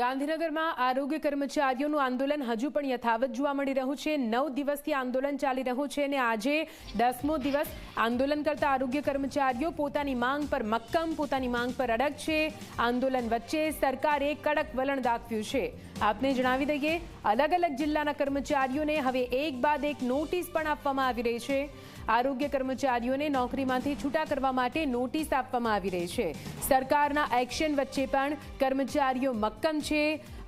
ગાંધીનગરમાં આરોગ્ય કર્મચારીઓનું આંદોલન હજુ પણ યથાવત જોવા મળી રહ્યું છે. નવ દિવસથી આંદોલન ચાલી રહ્યું છે અને આજે દસમો દિવસ આંદોલન કરતા આરોગ્ય કર્મચારીઓ પોતાની માંગ પર મક્કમ, પોતાની માંગ પર અડગ છે. આંદોલન વચ્ચે સરકારે કડક વલણ દાખવ્યું છે. આપને જણાવી દઈએ, અલગ અલગ જિલ્લાના કર્મચારીઓને હવે એક બાદ એક નોટિસ પણ આપવામાં આવી રહી છે. આરોગ્ય કર્મચારીઓને નોકરીમાંથી છૂટા કરવા માટે નોટિસ આપવામાં આવી રહી છે. સરકારના એક્શન વચ્ચે પણ કર્મચારીઓ મક્કમ છે.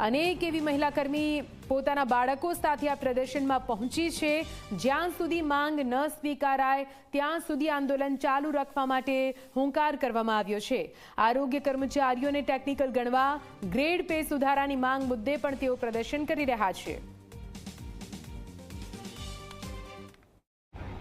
અનેક એવી મહિલા કર્મી પોતાના બાળકો સાથે આ પ્રદર્શનમાં પહોંચી છે. જ્યાં સુધી માંગ ન સ્વીકારાય, ત્યાં સુધી આંદોલન ચાલુ રાખવા માટે હુંકાર કરવામાં આવ્યો છે. આરોગ્ય કર્મચારીઓને ટેકનિકલ ગણવા, ગ્રેડ પે સુધારાની માંગ મુદ્દે પણ તેઓ પ્રદર્શન કરી રહ્યા છે.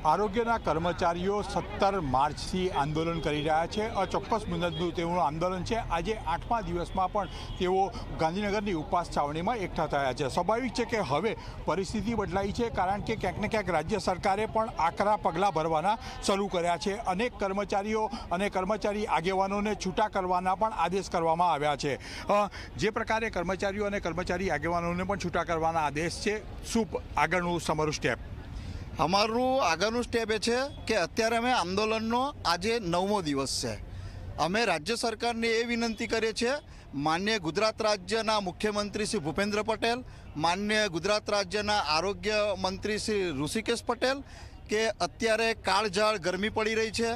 આરોગ્યના કર્મચારીઓ સત્તર માર્ચથી આંદોલન કરી રહ્યા છે. અચોક્કસ મુદતનું તેઓનું આંદોલન છે. આજે આઠમા દિવસમાં પણ તેઓ ગાંધીનગરની ઉપવાસ છાવણીમાં એકઠા થયા છે. સ્વાભાવિક છે કે હવે પરિસ્થિતિ બદલાઈ છે, કારણ કે ક્યાંક ને ક્યાંક રાજ્ય સરકારે પણ આકરા પગલાં ભરવાના શરૂ કર્યા છે. અનેક કર્મચારીઓ અને કર્મચારી આગેવાનોને છૂટા કરવાના પણ આદેશ કરવામાં આવ્યા છે. જે પ્રકારે કર્મચારીઓ અને કર્મચારી આગેવાનોને પણ છૂટા કરવાના આદેશ છે, શું આગળનું સમરું સ્ટેપ? અમારું આગળનું સ્ટેપ એ છે કે અત્યારે અમે આંદોલનનો આજે નવમો દિવસ છે. અમે રાજ્ય સરકારને એ વિનંતી કરીએ છીએ, માન્ય ગુજરાત રાજ્યના મુખ્યમંત્રી શ્રી ભૂપેન્દ્ર પટેલ, માન્ય ગુજરાત રાજ્યના આરોગ્ય મંત્રી શ્રી ઋષિકેશ પટેલ કે અત્યારે કાળઝાળ ગરમી પડી રહી છે.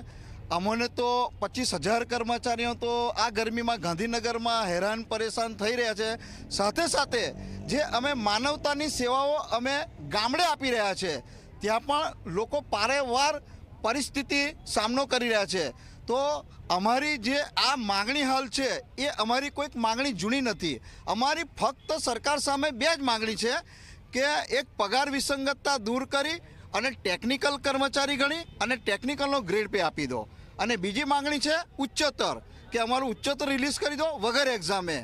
અમને તો પચીસ હજાર કર્મચારીઓ તો આ ગરમીમાં ગાંધીનગરમાં હેરાન પરેશાન થઈ રહ્યા છે. સાથે સાથે જે અમે માનવતાની સેવાઓ અમે ગામડે આપી રહ્યા છે ત્યાં પણ લોકો પારેવાર પરિસ્થિતિ સામનો કરી રહ્યા છે. તો અમારી જે આ માગણી હાલ છે, એ અમારી કોઈક માગણી જૂની નથી. અમારી ફક્ત સરકાર સામે બે જ માગણી છે કે એક પગાર વિસંગતતા દૂર કરી અને ટેકનિકલ કર્મચારી ગણી અને ટેકનિકલનો ગ્રેડ પે આપી દો. અને બીજી માંગણી છે ઉચ્ચતર, કે અમારું ઉચ્ચતર રિલીઝ કરી દો વગર એક્ઝામે.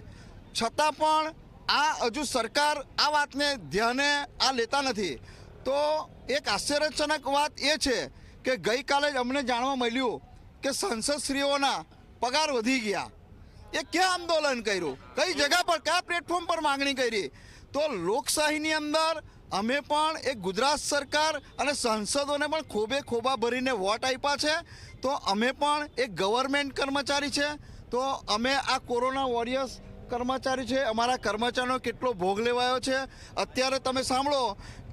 છતાં પણ આ હજુ સરકાર આ વાતને ધ્યાને આ લેતા નથી. તો એક આશ્ચર્યજનક વાત એ છે કે ગઈકાલે જ અમને જાણવા મળ્યું કે સંસદશ્રીઓના પગાર વધી ગયા. એ ક્યાં આંદોલન કર્યું? કઈ જગા પર, કયા પ્લેટફોર્મ પર માંગણી કરી? તો લોકશાહીની અંદર અમે પણ એક ગુજરાત સરકાર અને સાંસદોને પણ ખોબે ખોબા ભરીને વોટ આપ્યા છે. તો અમે પણ એક ગવર્મેન્ટ કર્મચારી છે. તો અમે આ કોરોના વોરિયર્સ કર્મચારી છે અમારા કર્મચારીનો કેટલો ભોગ લેવાયો છે. અત્યારે તમે સાંભળો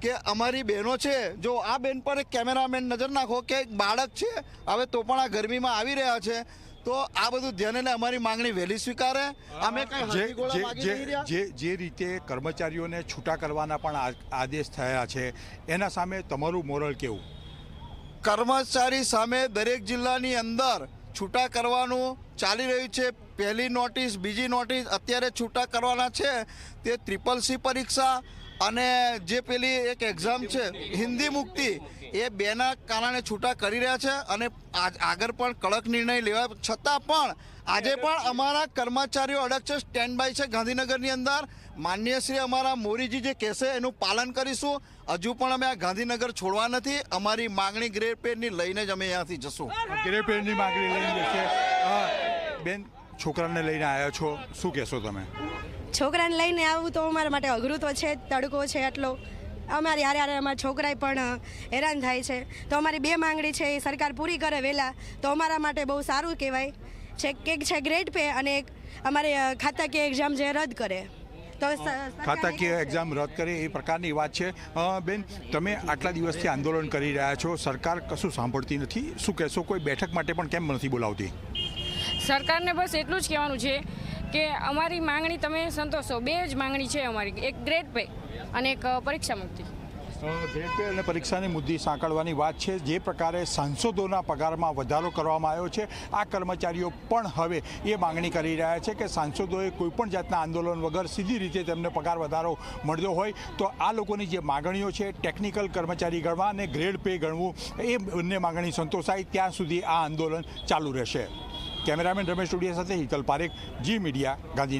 કે અમારી બહેનો છે જો આ બેન પર એક કેમેરામેન નજર નાખો કે એક બાળક છે હવે તો પણ આ ગરમીમાં આવી રહ્યા છે. તો આ બધું ધ્યાને લઈને અમારી માંગણી વહેલી સ્વીકારે. અમે જે જે રીતે કર્મચારીઓને છૂટા કરવાના પણ આદેશ થયા છે એના સામે તમારું મોરલ કેવું? કર્મચારી સામે દરેક જિલ્લાની અંદર છૂટા કરવાનું ચાલી રહ્યું છે. પહેલી નોટિસ, બીજી નોટિસ અત્યારે છૂટા કરવાના છે. તે ટ્રિપલ સી પરીક્ષા અને જે પેલી એક એક્ઝામ છે, હિન્દી મુક્તિ, એ બેના કારણે છૂટા કરી રહ્યા છે અને આગળ પણ કડક નિર્ણય લેવા છતાં પણ આજે પણ અમારા કર્મચારીઓ અડગ છે. સ્ટેન્ડ બાય છે ગાંધીનગરની અંદર. માન્ય શ્રી અમારા મોરીજી જે કહેશે એનું પાલન કરીશું. હજુ પણ અમે આ ગાંધીનગર છોડવા નથી. અમારી માગણી ગ્રેડ પેડની લઈને જ અમે અહીંયાથી જશું. ગ્રેપેડની માંગણી લઈને જશે. બેન છોકરાને લઈને આવ્યા છો? શું કહેશો તમે? છોકરાને લઈને આવવું તો અમારા માટે અઘરું તો છે તડકો છે એટલો. અમારી હારે હારે અમારા છોકરાએ પણ હેરાન થાય છે. તો અમારી બે માંગણી છે એ સરકાર પૂરી કરે વહેલા તો અમારા માટે બહુ સારું કહેવાય. છે કે એક છે ગ્રેડ પે અને એક અમારે ખાતાકીય એક્ઝામ જે રદ કરે. તો ખાતાકીય. એક્ઝામ રદ કરે એ પ્રકારની વાત છે. બેન તમે આટલા દિવસથી આંદોલન કરી રહ્યા છો. સરકાર કશું સાંભળતી નથી. શું કહેશો? કોઈ બેઠક માટે પણ કેમ નથી બોલાવતી? સરકારને બસ એટલું જ કહેવાનું છે કે અમારી માંગણી તમે સંતોષો. બે જ માંગણી છે અમારી. એક ગ્રેડ પે અને એક પરીક્ષા મુક્તિ. ગ્રેડ પે અને પરીક્ષાની મુદ્દે સાંકળવાની વાત છે. જે પ્રકારે સાંસદોના પગારમાં વધારો કરવામાં આવ્યો છે, આ કર્મચારીઓ પણ હવે એ માંગણી કરી રહ્યા છે કે સાંસદોએ કોઈપણ જાતના આંદોલન વગર સીધી રીતે તેમને પગાર વધારો મળ્યો હોય તો આ લોકોની જે માગણીઓ છે, ટેકનિકલ કર્મચારી ગણવા અને ગ્રેડ પે ગણવું, એ બંને માગણી સંતોષાય. ત્યાં સુધી આ આંદોલન ચાલુ રહેશે. કેમેરામેન રમેશ ટુડિયા સાથે હિતલ પારેખ જી મીડિયા ગાંધી